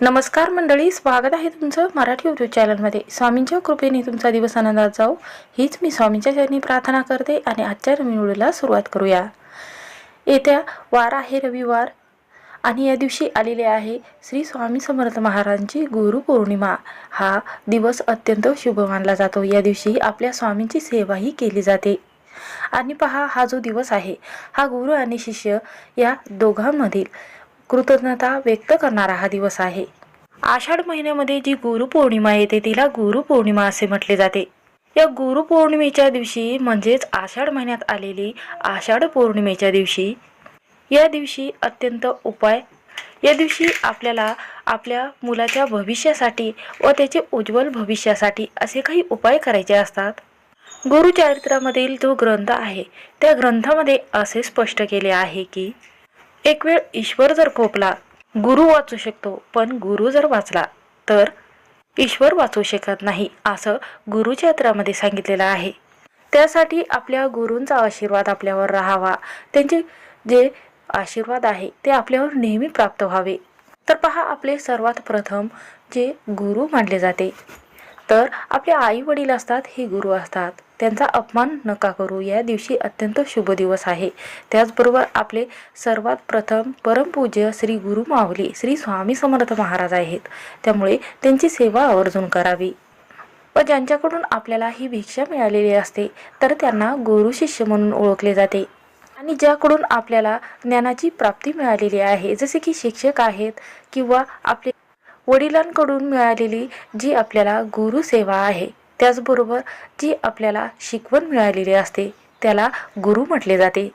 नमस्कार मंडळी स्वागत आहे तुमचं मराठी यूट्यूब चॅनलमध्ये स्वामींच्या कृपेने तुमचा दिवस आनंदात जाऊ हीच मी स्वामींच्या चरणी प्रार्थना करते आणि आजच्या नवीन व्हिडिओला सुरुवात करूया. येत्या वार आहे रविवार आणि या दिवशी आलेले आहे श्री स्वामी समर्थ महाराजांची गुरुपौर्णिमा हा दिवस अत्यंत शुभ मानला जातो. या दिवशी आपल्या स्वामींची सेवाही केली जाते. आणि पहा हा जो दिवस आहे हा गुरु आणि शिष्य या दोघांमधील कृतज्ञता व्यक्त करणारा हा दिवस आहे. आषाढ महिन्यामध्ये जी गुरुपौर्णिमा येते तिला गुरुपौर्णिमा असे म्हटले जाते. या गुरुपौर्णिमेच्या दिवशी म्हणजेच आषाढ महिन्यात आलेली आषाढ पौर्णिमेच्या दिवशी या दिवशी अत्यंत उपाय या दिवशी आपल्याला आपल्या मुलाच्या भविष्यासाठी व त्याचे उज्ज्वल भविष्यासाठी असे काही उपाय करायचे असतात. गुरुचरित्रामधील जो ग्रंथ आहे त्या ग्रंथामध्ये असे स्पष्ट केले आहे की एक वेळ ईश्वर जर खोपला गुरु वाचू शकतो पण गुरु जर वाचला तर ईश्वर वाचू शकत नाही असं गुरुचरित्रामध्ये सांगितलेलं आहे. त्यासाठी आपल्या गुरूंचा आशीर्वाद आपल्यावर राहावा. त्यांचे जे आशीर्वाद आहे ते आपल्यावर नेहमी प्राप्त व्हावे. तर पहा आपले सर्वात प्रथम जे गुरु मानले जाते तर आपले आई वडील असतात हे गुरु असतात. त्यांचा अपमान नका करू. या दिवशी अत्यंत शुभ दिवस आहे. त्याचबरोबर आपले सर्वात प्रथम परमपूज्य श्री गुरु माऊली श्री स्वामी समर्थ महाराज आहेत. त्यामुळे त्यांची सेवा आवर्जून करावी. व ज्यांच्याकडून आपल्याला ही भिक्षा मिळालेली असते तर त्यांना गुरु शिष्य म्हणून ओळखले जाते. आणि ज्याकडून आपल्याला ज्ञानाची प्राप्ती मिळालेली आहे जसे की शिक्षक आहेत किंवा आपले वडिलांकडून मिळालेली जी आपल्याला गुरुसेवा आहे त्याचबरोबर जी आपल्याला शिकवण मिळालेली असते त्याला गुरु म्हटले जाते.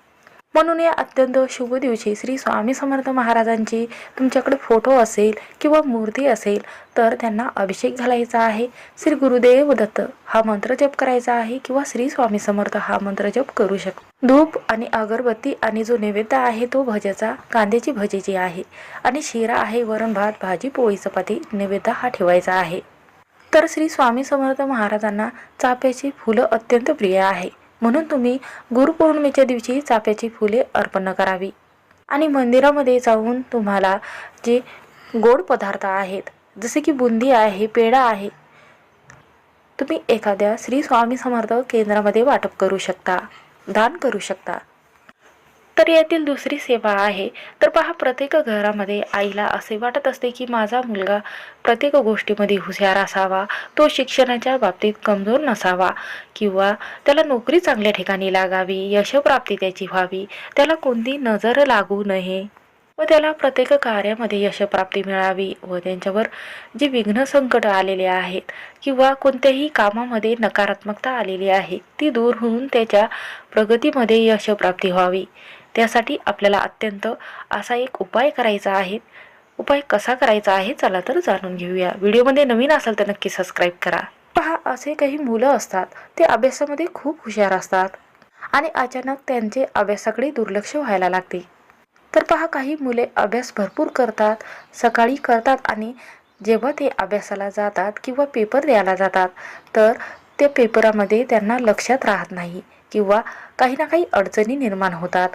म्हणून या अत्यंत शुभ दिवशी श्री स्वामी समर्थ महाराजांची तुमच्याकडे फोटो असेल किंवा मूर्ती असेल तर त्यांना अभिषेक घालायचा आहे. श्री गुरुदेव दत्त हा मंत्र जप करायचा आहे किंवा श्री स्वामी समर्थ हा मंत्र जप करू शकतो. धूप आणि अगरबत्ती आणि जो नैवेद्य आहे तो भज्याचा कांद्याची भजीची आहे. आणि शिरा आहे वरण भात भाजी पोळी चपाती नैवेद्य हा ठेवायचा आहे. तर श्री स्वामी समर्थ महाराजांना चाफ्याची फुलं अत्यंत प्रिय आहे. म्हणून तुम्ही गुरुपौर्णिमेच्या दिवशी चाफ्याची फुले अर्पण करावी. आणि मंदिरामध्ये जाऊन तुम्हाला जे गोड पदार्थ आहेत जसे की बुंदी आहे पेढा आहे तुम्ही एखाद्या श्री स्वामी समर्थ केंद्रामध्ये वाटप करू शकता दान करू शकता. तर यातील दुसरी सेवा आहे. तर पहा प्रत्येक घरामध्ये आईला असे वाटत असते की माझा मुलगा प्रत्येक गोष्टीमध्ये हुशार असावा. तो शिक्षणाच्या बाबतीत कमजोर नसावा किंवा त्याला नोकरी चांगल्या ठिकाणी लागावी यशप्राप्ती त्याची व्हावी. त्याला कोणती नजर लागू नये. व त्याला प्रत्येक कार्यामध्ये यशप्राप्ती मिळावी व त्यांच्यावर जे विघ्न संकट आलेले आहेत किंवा कोणत्याही कामामध्ये नकारात्मकता आलेली आहे ती दूर होऊन त्याच्या प्रगतीमध्ये यशप्राप्ती व्हावी. त्यासाठी आपल्याला अत्यंत असा एक उपाय करायचा आहे. उपाय कसा करायचा आहे चला तर जाणून घेऊया. व्हिडिओमध्ये नवीन असाल तर नक्की सबस्क्राईब करा. पहा असे काही मुलं असतात ते अभ्यासामध्ये खूप हुशार असतात आणि अचानक त्यांचे अभ्यासाकडे दुर्लक्ष व्हायला लागते. तर पहा काही मुले अभ्यास भरपूर करतात सकाळी करतात आणि जेव्हा ते अभ्यासाला जातात किंवा पेपर द्यायला जातात तर त्या पेपरामध्ये त्यांना लक्षात राहत नाही किंवा काही ना काही अडचणी निर्माण होतात.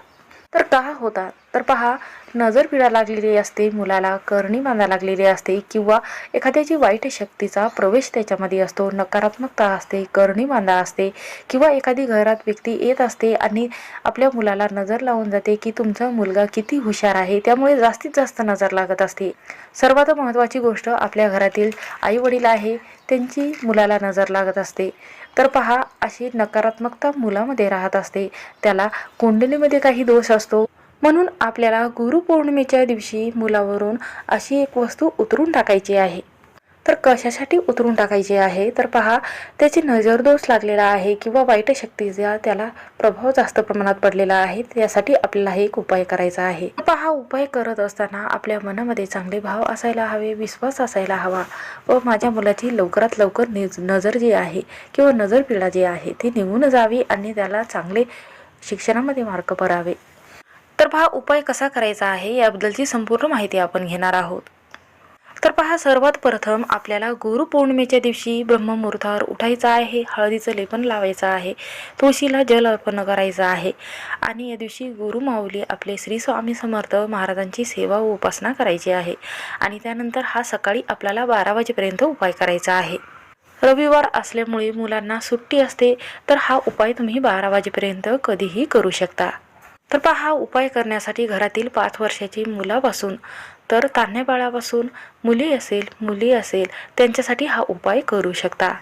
तर का होतात तर पहा नजर पिढा लागलेली असते मुलाला करणी बांधा लागलेली असते किंवा एखाद्याची वाईट शक्तीचा प्रवेश त्याच्यामध्ये असतो नकारात्मकता असते करणी बांधा असते किंवा एखादी घरात व्यक्ती येत असते आणि आपल्या मुलाला नजर लावून जाते की तुमचा मुलगा किती हुशार आहे त्यामुळे जास्तीत जास्त नजर लागत असते. सर्वात महत्त्वाची गोष्ट आपल्या घरातील आई वडील आहे त्यांची मुलाला नजर लागत असते. तर पहा अशी नकारात्मकता मुलामध्ये राहत असते. त्याला कुंडलीमध्ये काही दोष असतो. म्हणून आपल्याला गुरुपौर्णिमेच्या दिवशी मुलावरून अशी एक वस्तू उतरून टाकायची आहे. तर कशासाठी उतरून टाकायची आहे? तर पहा त्याची नजरदोष लागलेला आहे किंवा वाईट शक्तीचा त्याला प्रभाव जास्त प्रमाणात पडलेला आहे त्यासाठी आपल्याला हे एक उपाय करायचा आहे. पहा उपाय करत असताना आपल्या मनामध्ये चांगले भाव असायला हवे विश्वास असायला हवा व माझ्या मुलाची लवकरात लवकर निज नजर जी आहे किंवा नजर पिढा जी आहे ती निघून जावी आणि त्याला चांगले शिक्षणामध्ये मार्क पडावे तर पहा उपाय कसा करायचा आहे याबद्दलची संपूर्ण माहिती आपण घेणार आहोत. तर पहा सर्वात प्रथम आपल्याला गुरुपौर्णिमेच्या दिवशी ब्रह्ममुहूर्तावर उठायचं आहे हळदीचं लेपन लावायचं आहे तुळशीला जल अर्पण करायचं आहे आणि या दिवशी गुरुमाऊली आपले श्री स्वामी समर्थ महाराजांची सेवा व उपासना करायची आहे आणि त्यानंतर हा सकाळी आपल्याला बारा वाजेपर्यंत उपाय करायचा आहे. रविवार असल्यामुळे मुलांना सुट्टी असते तर हा उपाय तुम्ही बारा वाजेपर्यंत कधीही करू शकता. तर पहा हा उपाय करण्यासाठी घरातील पाच वर्षाची मुलापासून तर तान्ह्या बाळापासून मुली असेल मुली असेल त्यांच्यासाठी हा उपाय करू शकता.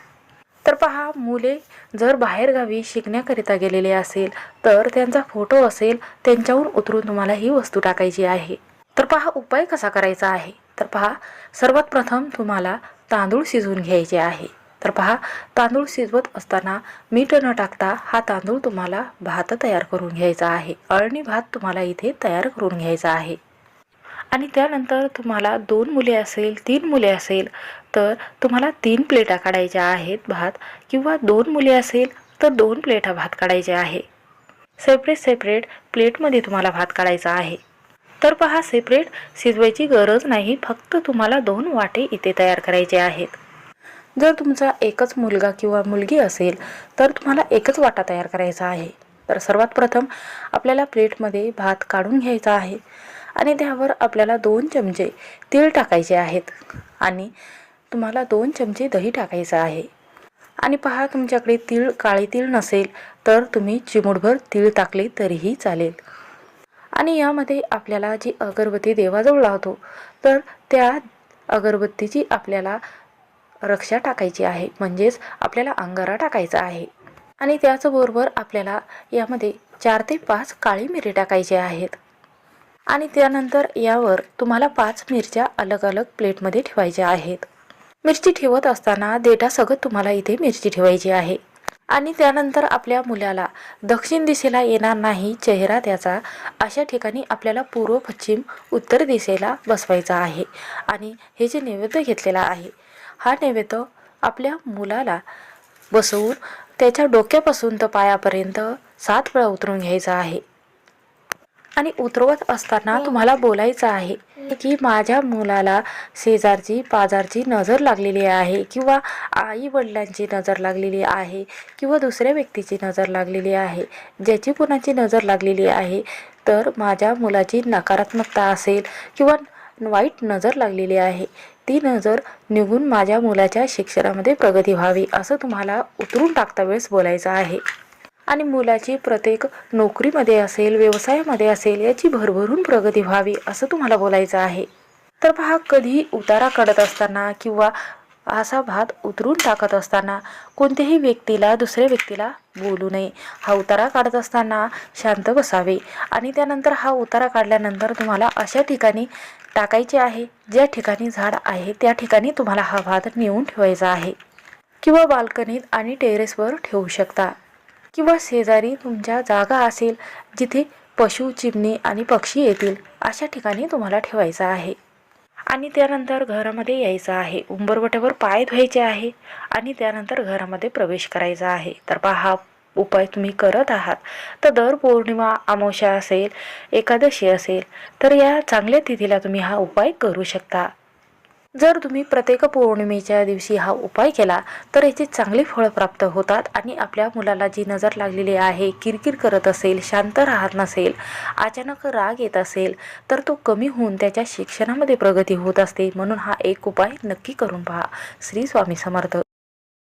तर पहा मुले जर बाहेरगावी शिकण्याकरिता गेलेले असेल तर त्यांचा फोटो असेल त्यांच्याहून उतरून तुम्हाला ही वस्तू टाकायची आहे. तर पहा उपाय कसा करायचा आहे? तर पहा सर्वात प्रथम तुम्हाला तांदूळ शिजवून घ्यायचे आहे. तर पहा तांदूळ शिजवत असताना मीठ न टाकता हा तांदूळ तुम्हाला भात तयार करून घ्यायचा आहे. अळणी भात तुम्हाला इथे तयार करून घ्यायचा आहे. आणि त्यानंतर तुम्हाला दोन मुले असेल तीन मुले असेल तर तुम्हाला तीन प्लेटा काढायच्या आहेत भात किंवा दोन मुले असेल तर दोन प्लेटा भात काढायचे आहे. सेपरेट सेपरेट प्लेटमध्ये तुम्हाला भात काढायचा आहे. तर पहा सेपरेट शिजवायची गरज नाही फक्त तुम्हाला दोन वाटे इथे तयार करायचे आहेत. जर तुमचा एकच मुलगा किंवा मुलगी असेल तर तुम्हाला एकच वाटा तयार करायचा आहे. तर सर्वात प्रथम आपल्याला प्लेटमध्ये भात काढून घ्यायचा आहे. आणि त्यावर आपल्याला दोन चमचे तीळ टाकायचे आहेत. आणि तुम्हाला दोन चमचे दही टाकायचं आहे. आणि पहा तुमच्याकडे तीळ काळे तीळ नसेल तर तुम्ही चिमूटभर तीळ टाकले तरीही चालेल. आणि यामध्ये आपल्याला जी अगरबत्ती देवाजवळ लावतो तर त्या अगरबत्तीची आपल्याला रक्षा टाकायची आहे. म्हणजेच आपल्याला अंगारा टाकायचा आहे. आणि त्याचबरोबर आपल्याला यामध्ये चार ते पाच काळी मिरी टाकायची आहेत. आणि त्यानंतर यावर तुम्हाला पाच मिरच्या अलग अलग प्लेटमध्ये ठेवायच्या आहेत. मिरची ठेवत असताना देठासगत तुम्हाला इथे मिरची ठेवायची आहे. आणि त्यानंतर आपल्या मुलाला दक्षिण दिशेला येणार नाही चेहरा त्याचा अशा ठिकाणी आपल्याला पूर्व पश्चिम उत्तर दिशेला बसवायचा आहे. आणि हे जे नैवेद्य घेतलेला आहे हा नैवेद्य आपल्या मुलाला बसवून त्याच्या डोक्यापासून तर पायापर्यंत सात वेळा उतरून घ्यायचा आहे. आणि उतरवत असताना तुम्हाला बोलायचं आहे की माझ्या मुलाला शेजारची पाजारची नजर लागलेली आहे किंवा आई वडिलांची नजर लागलेली आहे किंवा दुसऱ्या व्यक्तीची नजर लागलेली आहे ज्याची कुणाची नजर लागलेली आहे तर माझ्या मुलाची नकारात्मकता असेल किंवा वाईट नजर लागलेली आहे ती नजर निघून माझ्या मुलाच्या शिक्षणामध्ये प्रगती व्हावी असं तुम्हाला उतरून टाकता वेळेस बोलायचं आहे. आणि मुलाची प्रत्येक नोकरीमध्ये असेल व्यवसायामध्ये असेल याची भरभरून प्रगती व्हावी असं तुम्हाला बोलायचं आहे. तर पहा कधी उतारा काढत असताना किंवा असा भात उतरून टाकत असताना कोणत्याही व्यक्तीला दुसऱ्या व्यक्तीला बोलू नये. हा उतारा काढत असताना शांत बसावे आणि त्यानंतर हा उतारा काढल्यानंतर तुम्हाला अशा ठिकाणी टाकायचे आहे ज्या ठिकाणी झाड आहे त्या ठिकाणी तुम्हाला हा भात नेऊन ठेवायचा आहे. किंवा बाल्कनीत आणि टेरेसवर ठेवू शकता. किंवा शेजारी तुमच्या जागा असेल जिथे पशु चिमणी आणि पक्षी येतील अशा ठिकाणी तुम्हाला ठेवायचं आहे. आणि त्यानंतर घरामध्ये यायचं आहे. उंबरवट्यावर पाय धुवायचे आहे आणि त्यानंतर घरामध्ये प्रवेश करायचा आहे. तर पहा हा उपाय तुम्ही करत आहात. तर दर पौर्णिमा अमावस्या असेल एकादशी असेल तर या चांगल्या तिथीला तुम्ही हा उपाय करू शकता. जर तुम्ही प्रत्येक पौर्णिमेच्या दिवशी हा उपाय केला तर याचे चांगले फळ प्राप्त होतात आणि आपल्या मुलाला जी नजर लागलेली आहे किरकिर करत असेल शांत राहत नसेल अचानक राग येत असेल तर तो कमी होऊन त्याच्या शिक्षणामध्ये प्रगती होत असते. म्हणून हा एक उपाय नक्की करून पहा. श्री स्वामी समर्थ.